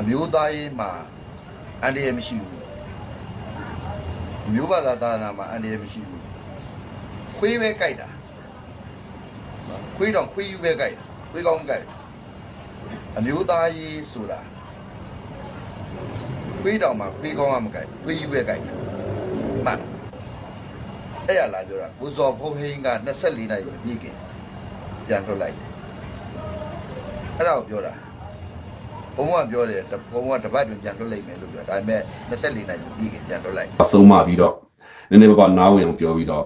အမျိုးသားရေးမှာအန္တရာယ်မရှိဘူးအမျိုးဘာသာသာသနာမှာအန္တရာယ်မရှိဘူးခွေးပဲကြိုက်တာနော်ခွေးတော့ခွေးယူပဲကြိုက်တာခွေးကောင်းမကြိုက်ဘူးအမျိုးသားရေးဆိုတာခွေးတောင်မှာခွေးကောင်းကမကြိုက်ဘူးခွေးယူပဲကြိုက်တာမှန်အဲ့ရလာပြောတာကိုဇော်ဖုံးဟင်းက24နိုင်မပြည့်ခင်ပြန်လွတ်လိုက်တယ်အဲ့ဒါကိုပြောတာ ဘုံကပြောတယ်ဘုံကတပတ်တွင်ပြန်လွတ်လိုက်မယ်လို့ပြောဒါပေမဲ့24နိုင်ပြီးခင်ပြန်လွတ်လိုက်အဆုံးမပြီးတော့နည်းနည်းပါးပါးနားဝင်အောင်ပြောပြီးတော့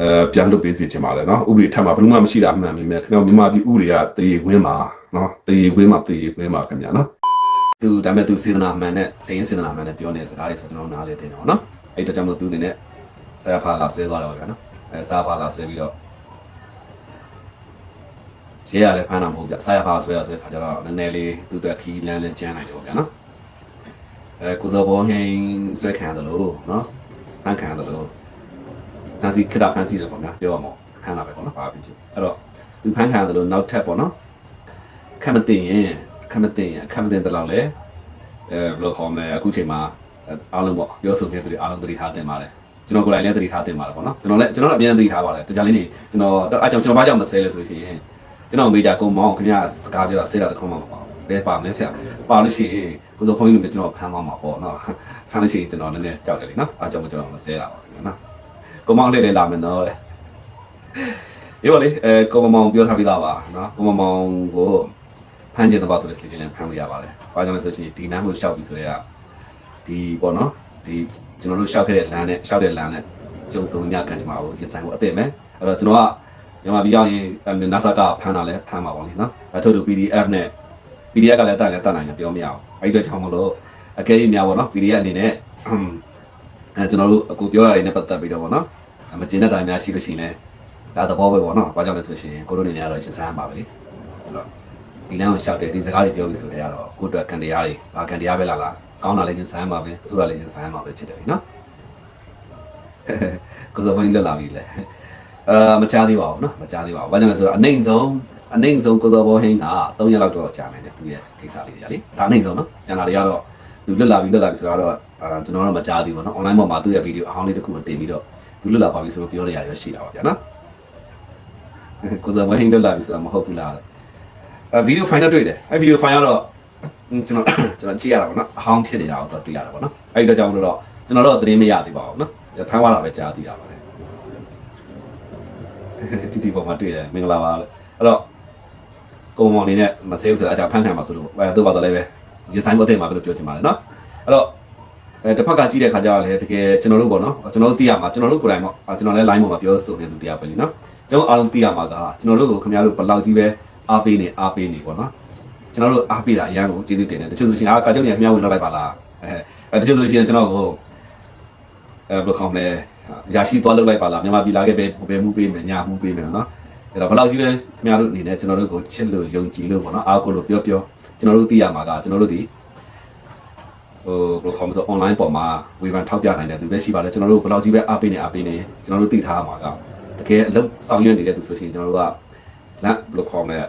အဲပြန်လွတ်ပေးစီချင်ပါတယ်နော်ဥပဒေထပ်မှာဘယ်လို့မှမရှိတာမှန်ပြီမဲ့ခင်ဗျာမြန်မာပြည်ဥပဒေကတရေခွင်းမှာနော်တရေခွင်းမှာတရေခွင်းမှာခင်ဗျာနော်သူဒါပေမဲ့သူစေတနာမှန်နဲ့စိတ်စေတနာမှန်နဲ့ပြောနေတဲ့စကားတွေဆိုကျွန်တော်နားလေသိနေပါနော်အဲ့တကြောင့်မို့သူအနေနဲ့ဆရာဖာလာဆွဲသွားတော့ဗျာနော်အဲဆရာဖာလာဆွဲပြီးတော့ ရှေ့ရလဲဖမ်းတာမဟုတ်ဗျဆရာဖာဆွဲရဆိုတဲ့ခါကျတော့နည်းနည်းလေးသူ့အတွက်ခီးလန်းလန်းကျန်းနိုင်တယ်ပေါ့ဗျာနော်အဲကိုစောဘောဟင်းဆွဲခံရတယ်လို့နော်ဖန်ခံရတယ်လို့ဖန်စီခက်တာဖန်စီတယ်ပေါ့နော်ပြောရမှာခန်းလာပဲပေါ့နော်ပါပြီဖြစ်အဲ့တော့သူဖန်ခံရတယ်လို့နောက်ထပ်ပေါ့နော်ခက်မတင်ရင်ခက်မတင်ရင်ခက်မတင်တဲ့လောက်လေအဲဘယ်လိုခေါ်မလဲအခုချိန်မှာအားလုံးပေါ့ပြောဆိုနေတဲ့သူတွေအားလုံးသတိထားတင်ပါတယ်ကျွန်တော်ကိုယ်တိုင်လည်းသတိထားတင်ပါတယ်ပေါ့နော်ကျွန်တော်လည်းကျွန်တော်လည်းအများကြီးသတိထားပါတယ်တကြလေးနေကျွန်တော်အားကြောင့်ကျွန်တော်ဘာကြောင့်မဆဲလဲဆိုလို့ရှိရင် ကျွန်တော်မေဂျာကုန်းမောင်းခင်ဗျာစကားပြောတာဆဲတာတစ်ခေါက်မှမပေါ့ဘယ်ပါမလဲဖေပါလို့ရှိရင်ကိုစောဖုန်းကြီးလည်းကျွန်တော်ဖမ်းသွားမှာပေါ့နော်ဖမ်းလို့ရှိရင်ကျွန်တော်လည်းနည်းနည်းကြောက်တယ်လေနော်အားကြောင့်ကျွန်တော်မဆဲတာပါနော်ကိုမောင်းလေးလည်းလာမယ်နော်ရေပါလေအဲကိုမောင်ပြောထားပြီးသားပါနော်ကိုမောင်ကိုဖမ်းကျင်တော့ဆိုတဲ့စီစဉ်လည်းဖမ်းလို့ရပါတယ်ဘာကြောင့်လဲဆိုရှင်ဒီနမ်းကိုရှောက်ပြီးဆိုတော့ဒီပေါ့နော်ဒီကျွန်တော်တို့ရှောက်ခဲ့တဲ့လမ်းနဲ့ရှောက်တဲ့လမ်းနဲ့ကျုံစုံညခံချင်ပါဘူးရင်ဆိုင်ဖို့အသင့်ပဲအဲ့တော့ကျွန်တော်က မြန်မာပြည်ရောက်ရင် NASA ကဖမ်းတာလဲဖမ်းပါပါလိမ့်နော်အထုပ်တူ PDF နဲ့ PDF ကလည်းတက်လည်းတက်နိုင်တယ်ပြောမရအောင်အဲ့ဒီတော့ကြောင့်မလို့အကယ်၍များပေါ့နော် PDF အနေနဲ့အဲကျွန်တော်တို့အခုပြောရတဲ့နဲ့ပတ်သက်ပြီးတော့ပေါ့နော်မကျင်းတဲ့တိုင်းများရှိလို့ရှိရင်ဒါသဘောပဲပေါ့နော်ဘာကြောင့်လဲဆိုရှင်ကိုတို့အနေနဲ့ကတော့ရှင်းစမ်းပါပဲလေဆိုတော့ဒီလမ်းကိုရှောက်တယ်ဒီစကားတွေပြောပြီးဆိုတော့ကတော့ကိုအတွက်ကန်တရားတွေဘာကန်တရားပဲလားလားကောင်းတာလည်းရှင်းစမ်းပါပဲဆိုးတာလည်းရှင်းစမ်းပါပဲဖြစ်တယ်ပြီနော်ကိုစောဖိုင်းလက်လာပြီလေ အာမချသေးပါဘူးနော်မချသေးပါဘူးဘာကြောင့်လဲဆိုတော့အနိုင်ဆုံးအနိုင်ဆုံးကိုစောဘောဟင်းက3ရက်လောက်တော့ကြာနေတယ်သူရဲ့ကိစ္စလေးတွေလေဒါအနိုင်ဆုံးနော်ကျန်တာတွေကတော့သူလွတ်လာပြီလွတ်လာပြီဆိုတော့အာကျွန်တော်တော့မကြားသေးဘူးနော် online ပေါ်မှာသူ့ရဲ့ဗီဒီယိုအဟောင်းလေးတစ်ခုကိုတင်ပြီးတော့သူလွတ်လာပါပြီဆိုတော့ပြောနေရတယ်ရှိတာပါဗျာနော်ကိုစောဘောဟင်းလွတ်လာပြီဆိုတာမဟုတ်ဘူးလားအဲဗီဒီယိုဖိုင်တော့တွေ့တယ်အဲဗီဒီယိုဖိုင်ကတော့ကျွန်တော်ကျွန်တော်ကြည့်ရတာပေါ့နော်အဟောင်းဖြစ်နေတာကိုတော့တွေ့ရတာပေါ့နော်အဲ့ဒီတော့ကြောင့်မလို့တော့ကျွန်တော်တော့သတင်းမရသေးပါဘူးနော်ဖမ်းသွားတာပဲကြားသိရပါ တယ်တီတီပေါ်မှာတွေ့တယ်မင်္ဂလာပါအဲ့တော့ကိုမောင်နေနဲ့မဆေးဘူးဆိုတာအကြောင်းဖန်ခံပါဆိုလို့အဲသူ့ဘာတော့လဲပဲရင်ဆိုင်ပေါ်တဲ့မှာပဲလို့ပြောချင်ပါတယ်နော်အဲ့တော့အဲတစ်ဖက်ကကြည့်တဲ့ခါကျတော့လေတကယ်ကျွန်တော်တို့ပေါ့နော်ကျွန်တော်တို့သိရမှာကျွန်တော်တို့ကိုယ်တိုင်ပေါ့ကျွန်တော်လည်း line ပေါ်မှာပြောဆိုနေသူတရားပဲလीနော်ကျွန်တော်အားလုံးသိရမှာကကျွန်တော်တို့ကိုခင်ဗျားတို့ဘယ်လောက်ကြီးပဲအားပေးနေအားပေးနေပေါ့နော်ကျွန်တော်တို့အားပေးတာအရန်ကိုကျေးဇူးတင်တယ်တချို့ဆိုရှင်အာကာကျုံနေခင်ဗျားဝင်လောက်လိုက်ပါလားအဲတချို့ဆိုရှင်ကျွန်တော်ကိုအဲဘယ်လိုခေါ်မလဲ ရရှိသွားလောက်လိုက်ပါလားမြန်မာပြည်လာခဲ့ပဲဘယ်မှုပေးမယ်ညာမှုပေးမယ်နော်အဲ့တော့ဘယ်လောက်ကြီးပဲခင်ဗျားတို့အနေနဲ့ကျွန်တော်တို့ကိုချစ်လို့ယုံကြည်လို့ပေါ့နော်အားကိုလို့ပြောပြောကျွန်တော်တို့သိရမှာကကျွန်တော်တို့ဒီဟိုဘယ်လိုခေါ်မလဲ online ပေါ်မှာဝေဖန်ထောက်ပြနိုင်တဲ့သူပဲရှိပါတယ်ကျွန်တော်တို့ဘယ်လောက်ကြီးပဲအားပေးနေအားပေးနေကျွန်တော်တို့သိထားမှာကတကယ်အလုပ်ဆောင်ရွက်နေတဲ့သူဆိုရှင်ကျွန်တော်တို့ကလမ်းဘယ်လိုခေါ်မလဲ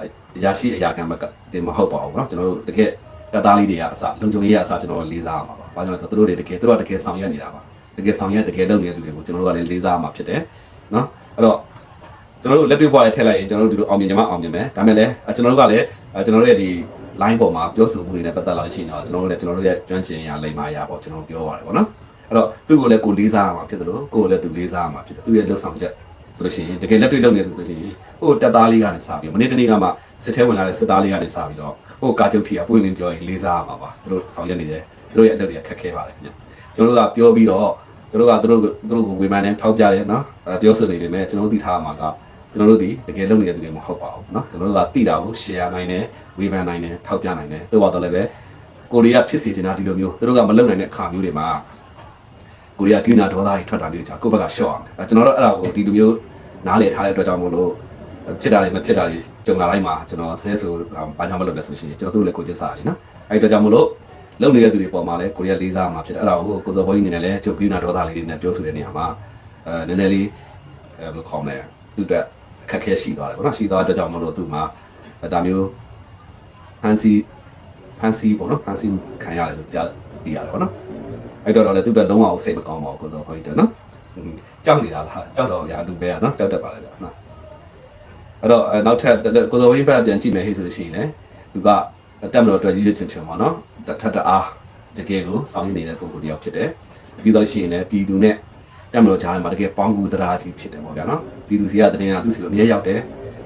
ရရှိအရာခံဘက်ကတင်မဟုတ်ပါဘူးเนาะကျွန်တော်တို့တကယ်တက်သားလေးတွေကအစလုံခြုံရေးကအစကျွန်တော်တို့လေးစားမှာပါ။ဘာကြောင့်လဲဆိုတော့သူတို့တွေတကယ်သူတို့ကတကယ်ဆောင်ရွက်နေတာပါ။ တကယ်ဆောင်ရွက်တကယ်လုပ်နေတဲ့သူတွေကိုကျွန်တော်တို့ကလည်းလေးစားမှာဖြစ်တယ်။နော်အဲ့တော့ကျွန်တော်တို့လက်တွေ့ဘွားလေးထည့်လိုက်ရင်ကျွန်တော်တို့ဒီလိုအောင်မြင်ကြမှာအောင်မြင်မယ်။ဒါမဲ့လည်းကျွန်တော်တို့ကလည်းကျွန်တော်တို့ရဲ့ဒီ line ပေါ်မှာပြောဆိုမှုတွေနဲ့ပတ်သက်လာလို့ရှိရင်တော့ကျွန်တော်တို့လည်းကျွန်တော်တို့ရဲ့ကျွမ်းကျင်ရာလိမ္မာရာပေါ့ကျွန်တော်ပြောပါတယ်ပေါ့နော်။အဲ့တော့သူ့ကိုလည်းကိုလေးစားရမှာဖြစ်တယ်လို့ကိုယ်လည်းသူလေးစားရမှာဖြစ်တယ်။သူ့ရဲ့လှုပ်ဆောင်ချက်ဆိုလို့ရှိရင်တကယ်လက်တွေ့လုပ်နေတယ်ဆိုရှင်ဟိုတက်သားလေးကနေစပြီးမနေ့တနေ့ကမှစစ်ထဲဝင်လာတဲ့စစ်သားလေးကနေစပြီးတော့ဟိုကာချုပ်ထီကပွင့်လင်းပြောရင်လေးစားရမှာပါသူတို့ဆောင်ရွက်နေတယ်သူတို့ရဲ့အလုပ်တွေကခက်ခဲပါတယ်ခင်ဗျကျွန်တော်တို့ကပြောပြီးတော့ ကျွန်တော်တို့ကသူတို့သူတို့ကိုဝေဖန်တယ်ထောက်ပြတယ်နော်အဲပြောဆိုနေပေမဲ့ကျွန်တော်တို့သိထားမှာကကျွန်တော်တို့ဒီတကယ်လုပ်နေတဲ့သူတွေမဟုတ်ပါဘူးเนาะကျွန်တော်တို့ကသိတာကို share နိုင်တယ်ဝေဖန်နိုင်တယ်ထောက်ပြနိုင်တယ်တို့တော့လည်းပဲကိုရီးယားဖြစ်စီနေတာဒီလိုမျိုးသူတို့ကမလုပ်နိုင်တဲ့အခါမျိုးတွေမှာကိုရီးယားကိနာဒေါသတွေထွက်တာမျိုးကြာကိုယ့်ဘက်ကရှော့အောင်အဲကျွန်တော်တို့အဲ့ဒါကိုဒီလိုမျိုးနားလေထားတဲ့အတွက်ကြောင့်မို့လို့ဖြစ်တာတွေမဖြစ်တာတွေကြုံလာတိုင်းမှာကျွန်တော်ဆဲဆိုဘာကြောင့်မလုပ်လဲဆိုရှင်ကျွန်တော်တို့လည်းကိုကျစားတယ်နော်အဲ့ဒီအတွက်ကြောင့်မို့လို့ လုံနေတဲ့သူတွေပေါ်မှာလည်းကိုရီးယားလေးစားမှာဖြစ်တယ်အဲ့ဒါကိုကိုစောဘောကြီးအနေနဲ့လည်းချုပ်ပြီးနာဒေါသလေးတွေနဲ့ပြောဆိုတဲ့နေရာမှာအဲနည်းနည်းလေးအဲဘယ်လိုခေါ်မလဲသူတက်အခက်ခဲရှိသွားတယ်ပေါ့နော်ရှိသွားတဲ့အတွက်ကြောင့်မို့လို့သူမှာဒါမျိုးဟန်စီဖဖန်စီပေါ့နော်ဖန်စီခံရတယ်လို့ကြားသိရတယ်ပေါ့နော်အဲ့တော့တော့လည်းသူ့တက်လုံးဝစိတ်မကောင်းပါဘူးကိုစောခွန်ကြီးတော့နော်ကြောက်နေတာလားကြောက်တော့ရာလူပဲอ่ะနော်ကြောက်တတ်ပါလေဗျာနော်အဲ့တော့နောက်ထပ်ကိုစောခွန်ကြီးဘက်ပြန်ကြည့်မယ်ဟိဆိုလို့ရှိရင်လည်းသူကတက်မလို့အတွက်ရည်ရည်ချွန်ချွန်ပါ နော်ထပ်တအားတကယ်ကိုစောင်းရနေတဲ့ပုံကိုတယောက်ဖြစ်တယ်ပြီးတော့ရှိရင်လည်းပြည်သူနဲ့တက်မလို့ကြားထဲမှာတကယ်ပေါင်းကူတရားကြီးဖြစ်တယ်ပေါ့ဗျာနော်ပြည်သူစီကတရင်ကသူ့စီကိုအမြဲရောက်တယ်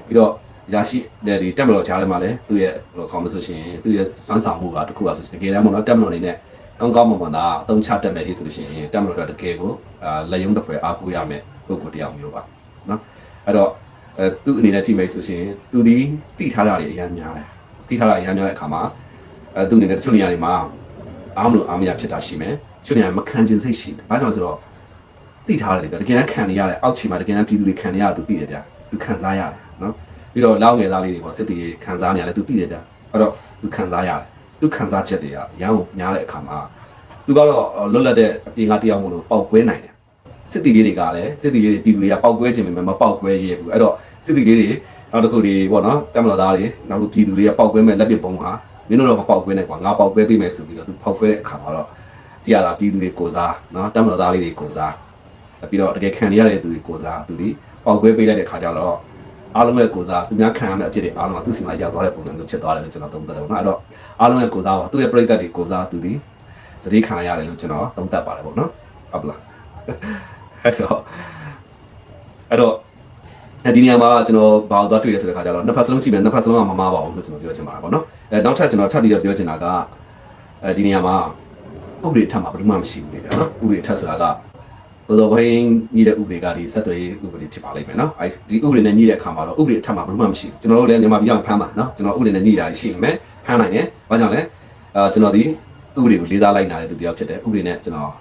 ပြီးတော့ရရှိတဲ့ဒီတက်မလို့ကြားထဲမှာလည်းသူ့ရဲ့ဟိုခေါင်းမဆိုရှင်သူ့ရဲ့စွမ်းဆောင်မှုကတခုပါဆိုရှင်တကယ်တမ်းပေါ့နော်တက်မလို့အနေနဲ့ကောင်းကောင်းမွန်မွန်သာအသုံးချတတ်မယ်ဟိဆိုလို့ရှိရင်တက်မလို့တော့တကယ်ကိုအာလက်ယုံတစ်ဖွဲအားကိုးရမယ်ပုဂ္ဂိုလ်တစ်ယောက်မျိုးပါနော်အဲ့တော့အဲသူ့အနေနဲ့ကြည့်မယ်ဆိုရှင်သူဒီတိထားတာတွေအများများတယ်တိထားတာအများများတဲ့အခါမှာ အဲသူ့အနေနဲ့တချို့နေရာတွေမှာအားမလို့အားမရဖြစ်တာရှိမယ်တချို့နေရာမှာမခံကျင်စိတ်ရှိတယ်ဘာကြောင့်လဲဆိုတော့တိထားတယ်ဗျတကယ်တမ်းခံနေရတယ်အောက်ခြေမှာတကယ်တမ်းပြည်သူတွေခံနေရတာသူသိတယ်ဗျသူခံစားရတယ်နော်ပြီးတော့လောက်ငယ်သားလေးတွေပေါ့စစ်တီခံစားနေရတယ်သူသိတယ်ဗျအဲ့တော့သူခံစားရတယ်သူခံစားချက်တွေကရန်ကိုများတဲ့အခါမှာသူကတော့လွတ်လပ်တဲ့အပြင်ကတရားမို့လို့ပေါက်ကွဲနိုင်တယ်စစ်တီလေးတွေကလည်းစစ်တီလေးတွေပြည်သူတွေကပေါက်ကွဲခြင်းပဲမပေါက်ကွဲရဲဘူးအဲ့တော့စစ်တီလေးတွေနောက်တစ်ခုတွေပေါ့နော်တမတော်သားတွေနောက်လူပြည်သူတွေကပေါက်ကွဲမဲ့လက်ပစ်ပုံးဟာ မင်းတို့တော့မပေါက်ကွဲနဲ့ကွာငါပေါက်ကွဲပေးမယ်ဆိုပြီးတော့သူပေါက်ကွဲတဲ့အခါမှာတော့ကြည့်ရတာပြည်သူတွေကိုစားနော်တမတော်သားလေးတွေကိုစားပြီးတော့တကယ်ခံရတဲ့သူတွေကိုစားသူဒီပေါက်ကွဲပေးလိုက်တဲ့အခါကျတော့အားလုံးရဲ့ကိုစားသူများခံရမယ့်အဖြစ်တွေအားလုံးကသူ့စီမှာရောက်သွားတဲ့ပုံစံမျိုးဖြစ်သွားတယ်လို့ကျွန်တော်သုံးသပ်တယ်ပေါ့နော်အဲ့တော့အားလုံးရဲ့ကိုစားပါသူ့ရဲ့ပြိတ္တတွေကိုစားသူဒီစတိခံရတယ်လို့ကျွန်တော်သုံးသပ်ပါတယ်ပေါ့နော်ဟုတ်လားအဲ့တော့အဲ့တော့ အဲဒီနေရာမှာကျွန်တော်ဘာလို့သွားတွေ့ရဆိုတဲ့ခါကျတော့နှစ်ဖက်စလုံးကြည့်မယ်နှစ်ဖက်စလုံးကမမပါဘူးလို့ကျွန်တော်ပြောချင်ပါတယ်ပေါ့နော်အဲနောက်ထပ်ကျွန်တော်ထပ်ပြီးတော့ပြောချင်တာကအဲဒီနေရာမှာဥပဒေထပ်မှာဘယ်သူမှမရှိဘူးလေဗျာနော်ဥပဒေထပ်ဆိုတာကဘယ်လိုဘင်းညီတဲ့ဥပဒေကဒီစက်သွေးဥပဒေဖြစ်ပါလိမ့်မယ်နော်အဲဒီဥပဒေနဲ့ညီတဲ့အခါမှာတော့ဥပဒေထပ်မှာဘယ်သူမှမရှိဘူးကျွန်တော်တို့လည်းမြန်မာပြည်ကဖမ်းပါနော်ကျွန်တော်ဥပဒေနဲ့ညီတာရှိနေမယ်ဖမ်းနိုင်တယ်ဘာကြောင့်လဲအာကျွန်တော်ဒီဥပဒေကိုလေးစားလိုက်နာတဲ့သူတယောက်ဖြစ်တယ်ဥပဒေနဲ့ကျွန်တော်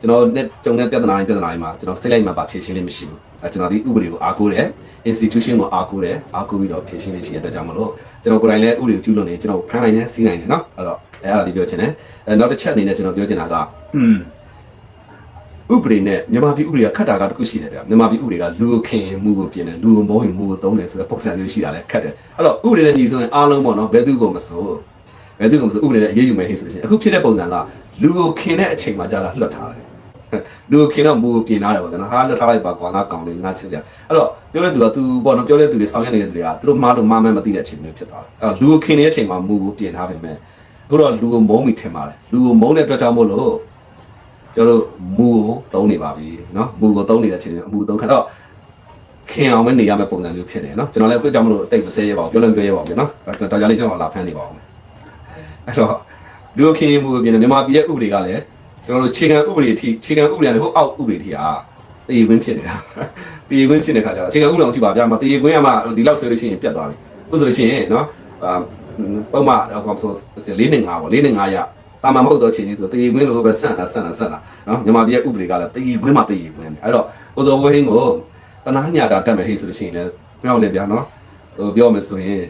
ကျွန်တော်နဲ့ကြုံတဲ့ပြဿနာတွေပြဿနာတွေမှာကျွန်တော်စိတ်လိုက်မှပါဖြေရှင်းလို့မရှိဘူးအဲကျွန်တော်ဒီဥပဒေကိုအားကိုးတယ် institution ကိုအားကိုးတယ်အားကိုးပြီးတော့ဖြေရှင်းလို့ရှိတဲ့အတွက်ကြောင့်မလို့ကျွန်တော်ကိုယ်တိုင်လည်းဥပဒေကိုကျူးလွန်နေကျွန်တော်ဖမ်းနိုင်တယ်စီးနိုင်တယ်နော်အဲ့တော့အဲ့ဒါလေးပြောချင်တယ်အဲနောက်တစ်ချက်အနေနဲ့ကျွန်တော်ပြောချင်တာကဥပဒေနဲ့မြန်မာပြည်ဥပဒေကခတ်တာကတခုရှိတယ်ဗျမြန်မာပြည်ဥပဒေကလူကိုခင်မှုကိုပြင်တယ်လူကိုမောရင်မှုကိုသုံးတယ်ဆိုတဲ့ပုံစံမျိုးရှိတာလဲခတ်တယ်အဲ့တော့ဥပဒေနဲ့ညီဆိုရင်အားလုံးပေါ့နော်ဘယ်သူကိုမစိုးဘယ်သူကိုမစိုးဥပဒေနဲ့အရေးယူမယ်ဟိဆိုရှင်အခုဖြစ်တဲ့ပုံစံက လူကိုခင်တဲ့အချိန်မှာကြာလာလွတ်ထားတယ်လူကိုခင်တော့မူကိုပြင်လာတယ်ပေါ့နော်ဟာလွတ်ထားလိုက်ပါကွာငါကောင်လေးငါချစ်စရာအဲ့တော့ပြောတဲ့သူကသူပေါ့နော်ပြောတဲ့သူတွေဆောင်ရွက်နေတဲ့သူတွေကသူတို့မားလို့မားမှန်းမသိတဲ့အချိန်မျိုးဖြစ်သွားတယ်အဲ့တော့လူကိုခင်တဲ့အချိန်မှာမူကိုပြင်ထားပေမဲ့အခုတော့လူကိုမုန်းမိထင်ပါတယ်လူကိုမုန်းတဲ့အတွက်ကြောင့်မို့လို့ကျွန်တော်မူကိုသုံးနေပါပြီနော်မူကိုသုံးနေတဲ့အချိန်မှာမူသုံးခါတော့ခင်အောင်မနေရမယ့်ပုံစံမျိုးဖြစ်တယ်နော်ကျွန်တော်လည်းအခုကြောင့်မလို့တိတ်မစဲရပါဘူးပြောလို့ပြောရပါမယ်နော်ဒါကြောင့်ဒါကြောင့်လေးကျွန်တော်လာဖမ်းနေပါအောင်အဲ့တော့ လူခင်မှုအပြင်မြန်မာပြည်ရဲ့ဥပဒေကလည်းကျွန်တော်တို့ခြေခံဥပဒေအထိခြေခံဥပဒေနဲ့ဟိုအောက်ဥပဒေအထိအားတည်ဝင်ဖြစ်နေတာတည်ဝင်ဖြစ်နေတဲ့ခါကျတော့အခြေခံဥပဒေအောင်ကြည့်ပါဗျာမတည်ဝင်ရမှဒီလောက်ဆွဲလို့ရှိရင်ပြတ်သွားပြီဥဆိုလို့ရှိရင်နော်အာပုံမှန်ဟောဆို၄နေ၅ပေါ့၄နေ၅ရတာမန်မဟုတ်တော့ချင်းကြီးဆိုတည်ဝင်လို့ပဲဆန့်လာဆန့်လာဆန့်လာနော်မြန်မာပြည်ရဲ့ဥပဒေကလည်းတည်ဝင်မှတည်ဝင်တယ်အဲ့တော့ဥဆိုဝင်းကိုတနာညာတာတတ်မယ်ဟေ့ဆိုလို့ရှိရင်လည်းမြောက်လေဗျာနော်ဟိုပြောမယ်ဆိုရင်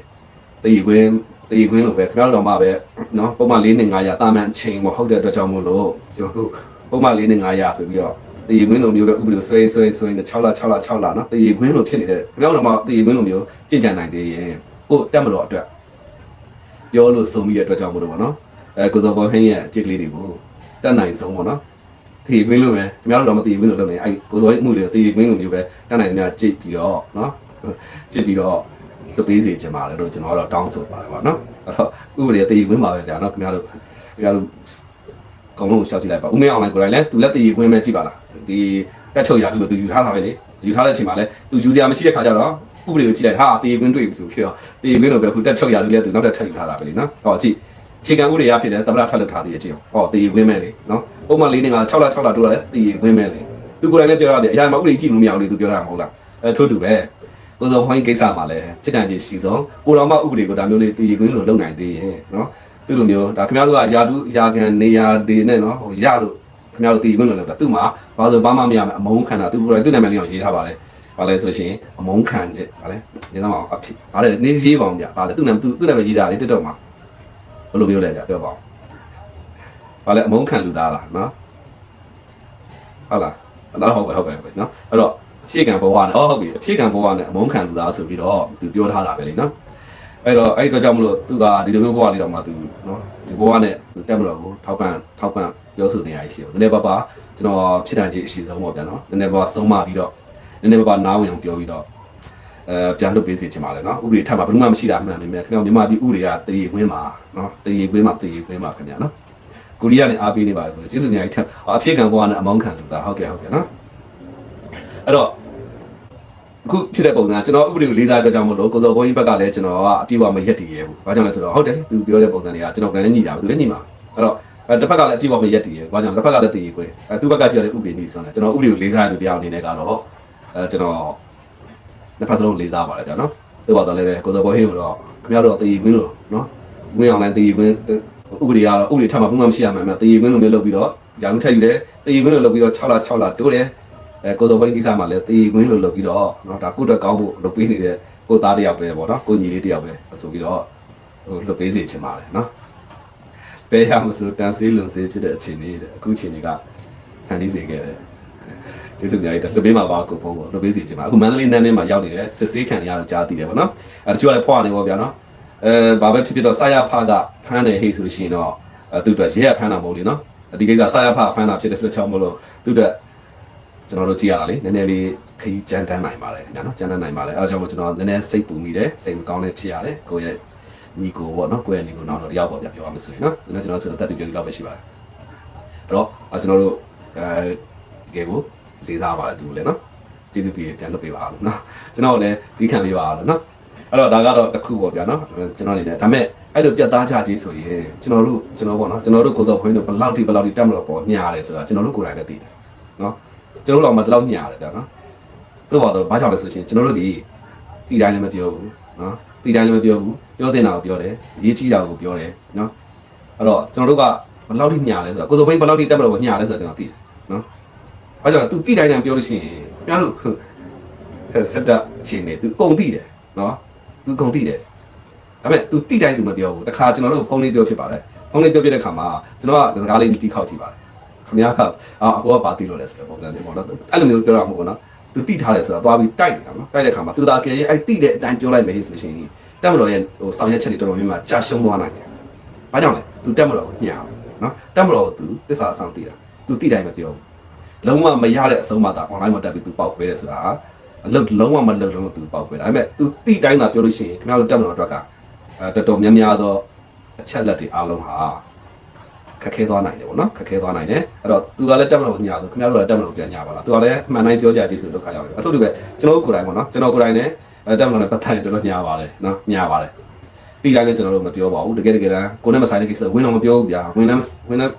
တည်ဝင် တည်ခွင်းလို့ပဲခင်ဗျားတို့မှပဲနော်ပုံမှန်၄နဲ့900တာမန်အချိန်မဟုတ်တဲ့အတွက်ကြောင့်မို့လို့ကျွန်တော်တို့ပုံမှန်၄နဲ့900ဆိုပြီးတော့တည်ခွင်းလိုမျိုးတော့ဥပဒေဆွဲဆွဲဆွဲနဲ့6လ6လ6လနော်တည်ခွင်းလိုဖြစ်နေတဲ့ခင်ဗျားတို့မှတည်ခွင်းလိုမျိုးကြင်ကြံနိုင်သေးရင်ကိုတက်မလို့အတွက်ပြောလို့ဆုံးပြီးတဲ့အတွက်ကြောင့်မို့လို့ပေါ့နော်အဲကိုစောပေါ်ဟင်းရဲ့အကျစ်လေးတွေကိုတက်နိုင်ဆုံးပေါ့နော်တည်ခွင်းလိုပဲခင်ဗျားတို့တော့မတည်ခွင်းလိုလုပ်နေအဲကိုစောရဲ့အမှုတွေတည်ခွင်းလိုမျိုးပဲတက်နိုင်များကြည့်ပြီးတော့နော်ကြည့်ပြီးတော့ လွတ်ပေးစေချင်ပါတယ်လို့ကျွန်တော်ကတော့တောင်းဆိုပါတယ်ပေါ့နော်အဲ့တော့ဥပဒေတည်ဝင်းပါပဲဗျာနော်ခင်ဗျားတို့ခင်ဗျားတို့ကောင်းလို့ရှောက်ကြည့်လိုက်ပါဦးမင်းအောင်လိုင်းကိုယ်တိုင်လည်းသူလက်တည်ဝင်းမဲ့ကြည့်ပါလားဒီတက်ချုပ်ရာသူကိုသူယူထားတာပဲလေယူထားတဲ့အချိန်မှာလည်းသူယူစရာမရှိတဲ့ခါကျတော့ဥပဒေကိုကြည့်လိုက်ဟာတည်ဝင်းတွေ့ပြီဆိုဖြစ်တော့တည်ဝင်းလို့ပဲခုတက်ချုပ်ရာသူလည်းသူနောက်ထပ်ထပ်ယူထားတာပဲလေနော်ဟောကြည့်ခြေကံဥပဒေရဖြစ်တယ်တပ္ပရထပ်လုပ်ထားသေးတဲ့အချိန်ဟောတည်ဝင်းမဲ့လေနော်ပုံမှန်လေးနေက6လ6လတိုးတာလည်းတည်ဝင်းမဲ့လေသူကိုယ်တိုင်လည်းပြောရတယ်အရာမှာဥပဒေကြည့်လို့မရဘူးလေသူပြောတာမဟုတ်လားအဲထို့တူပဲ ကိုစောဟိုင်းကိစ္စမှာလည်းဖြစ်တန်ကြီးရှိဆုံးကိုတော်မဥပဒေကိုဒါမျိုးလေးတည်ခွင်းလို့လုပ်နိုင်သေးရဲ့နော်သူလိုမျိုးဒါခင်ဗျားတို့ကယာတုယာကန်နေရာတွေနဲ့နော်ဟိုရလို့ခင်ဗျားတို့တည်ခွင်းလို့လုပ်တာသူ့မှာဘာလို့ဘာမှမရမယ်အမုန်းခံတာသူကိုယ်တိုင်သူ့နာမည်လေးအောင်ရေးထားပါလေဘာလဲဆိုရှင်အမုန်းခံချက်ဗာလဲနေသားမအောင်အဖြစ်ဗာလဲနေရေးပါအောင်ဗျဗာလဲသူ့နာမည်သူ့နာမည်ရေးတာလေတက်တော့မှာဘယ်လိုပြောလဲဗျပြောပါဦးဗာလဲအမုန်းခံလူသားလားနော်ဟုတ်လားအဲ့တော့ဟုတ်ပဲဟုတ်ပဲဟုတ်ပဲနော်အဲ့တော့ အခြေခံဘဝနဲ့အော်ဟုတ်ပြီအခြေခံဘဝနဲ့အမုန်းခံလူသားဆိုပြီးတော့သူပြောထားတာပဲလေနော်အဲ့တော့အဲ့တော့ကြောင့်မလို့သူကဒီလိုမျိုးဘဝလေးတော့မှသူနော်ဒီဘောကနဲ့တက်မတော်ကိုထောက်ပံ့ထောက်ပံ့ပြောဆိုနေရရှိတယ်နည်းနည်းပါးပါကျွန်တော်ဖြစ်တန်ကြီးအရှိဆုံးပေါ့ဗျာနော်နည်းနည်းပါးဆုံးမပြီးတော့နည်းနည်းပါးပါနားဝင်အောင်ပြောပြီးတော့အဲပြန်လုပ်ပေးစီချင်ပါလေနော်ဥပဒေထပ်မှာဘယ်သူမှမရှိတာမှန်နေမြဲခင်ဗျာမြန်မာပြည်ဥပဒေကတရေခွင်းမှာနော်တရေခွင်းမှာတရေခွင်းမှာခင်ဗျာနော်ကိုရီးယားနဲ့အားပေးနေပါကိုကျေးဇူးအများကြီးထပ်အဖြစ်ကံဘောကနဲ့အမောင်းခံလို့ဒါဟုတ်ကဲ့ဟုတ်ကဲ့နော်အဲ့တော့ အခုဖြစ်တဲ့ပုံစံကျွန်တော်ဥပဒေကိုလေးစားတဲ့ကြောင့်မလို့ကိုစော်ဘုန်းကြီးဘက်ကလည်းကျွန်တော်ကအပြည့်အဝမရက်တည်ရဲဘူး။ဘာကြောင့်လဲဆိုတော့ဟုတ်တယ်သူပြောတဲ့ပုံစံတွေကကျွန်တော်ကလည်းညီတာပဲသူလည်းညီမှာ။အဲ့တော့အဲတစ်ဖက်ကလည်းအပြည့်အဝမရက်တည်ရဲဘူး။ဘာကြောင့်လဲတစ်ဖက်ကလည်းတည်ရဲခွဲ။အဲသူ့ဘက်ကကြည့်ရတဲ့ဥပဒေနည်းဆိုတော့ကျွန်တော်ဥပဒေကိုလေးစားတဲ့သူတရားအနေနဲ့ကတော့အဲကျွန်တော်နှစ်ဖက်စလုံးလေးစားပါတယ်ဗျာနော်။သူ့ဘာတော့လည်းပဲကိုစော်ဘုန်းကြီးကတော့ခင်ဗျားတို့တည်ရဲခွင်းလို့နော်။ဝင်အောင်လည်းတည်ရဲခွင်းဥပဒေကတော့ဥပဒေထပ်မှာဘုမှမရှိရမှာမှတည်ရဲခွင်းလို့မျိုးလုပ်ပြီးတော့ယာလူထက်ယူတယ်တည်ရဲခွင်းလို့လုပ်ပြီးတော့6လ6လတိုးတယ် အဲကိုတော်ပိုင်းကိစ္စမှာလည်းတေကွင်းလို့လုပ်ပြီးတော့နော်ဒါကိုတက်ကောင်းဖို့လုပ်ပေးနေတဲ့ကိုသားတယောက်ပဲပေါ့နော်ကိုညီလေးတယောက်ပဲဆိုပြီးတော့ဟိုလုပ်ပေးစီချင်ပါတယ်နော်ဘယ်ရမစို့တန်ဆေးလွန်ဆေးဖြစ်တဲ့အခြေအနေတဲ့အခုအခြေအနေကဖန်တီးစေခဲ့တယ်ကျေးဇူးများကြီးတက်လွှတ်ပေးမှာပါကိုဖုန်းကိုလွှတ်ပေးစီချင်ပါအခုမန္တလေးနန်းထဲမှာရောက်နေတယ်စစ်ဆေးခံရတော့ကြားသိတယ်ပေါ့နော်အဲတချို့ကလည်းဖွာနေပေါ့ဗျာနော်အဲဘာပဲဖြစ်ဖြစ်တော့ဆရာဖကဖမ်းတယ်ဟေ့ဆိုလို့ရှိရင်တော့သူတို့ရဲဖမ်းတာမဟုတ်လေနော်ဒီကိစ္စဆရာဖကဖမ်းတာဖြစ်တဲ့ဖြစ်ချောင်းမလို့သူတို့ ကျွန်တော်တို့ကြည့်ရတာလေနည်းနည်းလေးခရီးကြမ်းတမ်းနိုင်ပါတယ်ညာနော်ကြမ်းတမ်းနိုင်ပါတယ်အဲဒါကြောင့်မို့ကျွန်တော်နည်းနည်းစိတ်ပူမိတယ်စိတ်မကောင်းလည်းဖြစ်ရတယ်ကိုယ့်ရဲ့ညီကိုပေါ့နော်ကိုယ့်ရဲ့ညီကိုနောက်တော့တယောက်ပေါ့ပြပြောရမယ်ဆိုရင်နော်နည်းနည်းကျွန်တော်စတက်ပြီးပြောပြီးတော့ပဲရှိပါတယ်အဲ့တော့အဲကျွန်တော်တို့အဲကေကိုလေးစားပါတယ်သူလည်းနော်ကျေးဇူးပြုပြန်လုပ်ပေးပါလို့နော်ကျွန်တော်လည်းဒီခံပေးပါလို့နော်အဲ့တော့ဒါကတော့တစ်ခုပေါ့ဗျာနော်ကျွန်တော်အနေနဲ့ဒါပေမဲ့အဲ့လိုပြတ်သားချခြင်းဆိုရင်ကျွန်တော်တို့ကျွန်တော်ပေါ့နော်ကျွန်တော်တို့ကိုစောဖွင့်တို့ဘယ်လောက်ထိဘယ်လောက်ထိတက်မလို့ပေါ့ညားတယ်ဆိုတာကျွန်တော်တို့ကိုယ်တိုင်လည်းသိတယ်နော် ကျွန်တော်တို့တော့မှဒီလောက်ညံရတယ်ဗျာနော်သို့ပါတော့ဘာကြောင့်လဲဆိုရင်ကျွန်တော်တို့ဒီတီတိုင်းလည်းမပြောဘူးနော်တီတိုင်းလည်းမပြောဘူးပြောတင်တာကိုပြောတယ်ရေးကြည့်တာကိုပြောတယ်နော်အဲ့တော့ကျွန်တော်တို့ကဘယ်လောက်ထိညံလဲဆိုတော့ကိုစုံဘိန်းဘယ်လောက်ထိတက်မလို့ညံလဲဆိုတော့ကျွန်တော်သိတယ်နော်ဘာကြောင့်သူတီတိုင်းတိုင်းပြောလို့ရှိရင်ပြားလို့စက်တပ်အခြေအနေသူအကုန်သိတယ်နော်သူအကုန်သိတယ်ဒါပေမဲ့ तू တိတိုင်း तू မပြောဘူးတခါကျွန်တော်တို့ဖုန်းလေးပြောဖြစ်ပါတယ်ဖုန်းလေးပြောပြတဲ့ခါမှာကျွန်တော်ကစကားလေးတီးခေါက်ကြည့်ပါတယ် ခမရခအာအကိုကပါတီလို့လဲဆိုတဲ့ပုံစံမျိုးပေါ့နော်အဲ့လိုမျိုးပြောတာမဟုတ်ဘူးနော်သူတိထားတယ်ဆိုတော့သွားပြီးတိုက်နေတာနော်တိုက်တဲ့ခါမှာသူသာကဲအဲ့တိတဲ့အတိုင်းပြောလိုက်မယ်ဆိုရှင်တက်မတော်ရဲ့ဟိုဆောင်ရွက်ချက်တွေတော်တော်များများကြာရှုံးသွားနိုင်တယ်။ဘာကြောင့်လဲသူတက်မတော်ကိုညှာနော်တက်မတော်ကိုသူသစ္စာဆောင်တည်တာသူတိတိုင်းမပြောဘူးလုံးဝမရတဲ့အဆုံးမှသာ online မှာတက်ပြီးသူပေါက်ခွဲတယ်ဆိုတာအလုပ်လုံးဝမလုပ်လို့သူပေါက်ခွဲတာဒါပေမဲ့သူတိတိုင်းသာပြောလို့ရှိရင်ခင်ဗျားတို့တက်မတော်အတွက်ကအဲတော်တော်များများသောအချက်လက်တွေအားလုံးဟာ ခက်ခဲသွားနိုင်တယ်ပေါ့နော်ခက်ခဲသွားနိုင်တယ်အဲ့တော့သူကလည်းတက်မလို့ညာသူခင်ဗျားတို့လည်းတက်မလို့ပြန်ညာပါလားသူကလည်းအမှန်တိုင်းပြောကြကြည့်ဆိုဒုက္ခရောက်တယ်အထုတူပဲကျွန်တော်တို့ကိုယ်တိုင်ပေါ့နော်ကျွန်တော်ကိုယ်တိုင်လည်းအဲတက်မလို့လည်းပတ်သက်တော်တော်ညာပါတယ်နော်ညာပါတယ်တီတိုင်းလည်းကျွန်တော်တို့မပြောပါဘူးတကယ်တကယ်တမ်းကိုနဲ့မဆိုင်တဲ့ကိစ္စဝင်တော့မပြောဘူးဗျာဝင်လည်းဝင်လည်း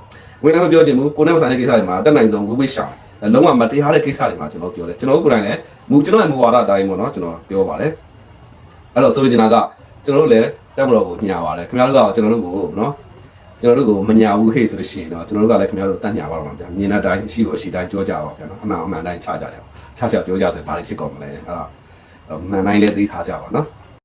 ဝင်လည်းမပြောချင်ဘူးကိုနဲ့မဆိုင်တဲ့ကိစ္စတွေမှာတက်နိုင်ဆုံးဝိဝိရှောင်လုံးဝမတရားတဲ့ကိစ္စတွေမှာကျွန်တော်ပြောတယ်ကျွန်တော်ကိုယ်တိုင်လည်းမူကျွန်တော်ရဲ့မူဝါဒအတိုင်းပေါ့နော်ကျွန်တော်ပြောပါတယ်အဲ့တော့ဆိုလိုချင်တာကကျွန်တော်တို့လည်းတက်မလို့ကိုညာပါတယ်ခင်ဗျားတို့ကကျွန်တော်တို့ကိုနော် ကျွန်တော်တို့ကိုမညာဘူးဟေ့ဆိုလို့ရှိရင်တော့ကျွန်တော်တို့ကလည်းခင်ဗျားတို့တတ်ညာပါတော့မှာဗျာမြင်တဲ့အတိုင်းရှိကိုရှိတိုင်းပြောကြပါဗျာနော်အမှန်အမှန်တိုင်းချကြချာချာချာပြောကြဆိုဘာတွေဖြစ်ကုန်မလဲအဲ့ဒါမှန်တိုင်းလည်းသိထားကြပါနော်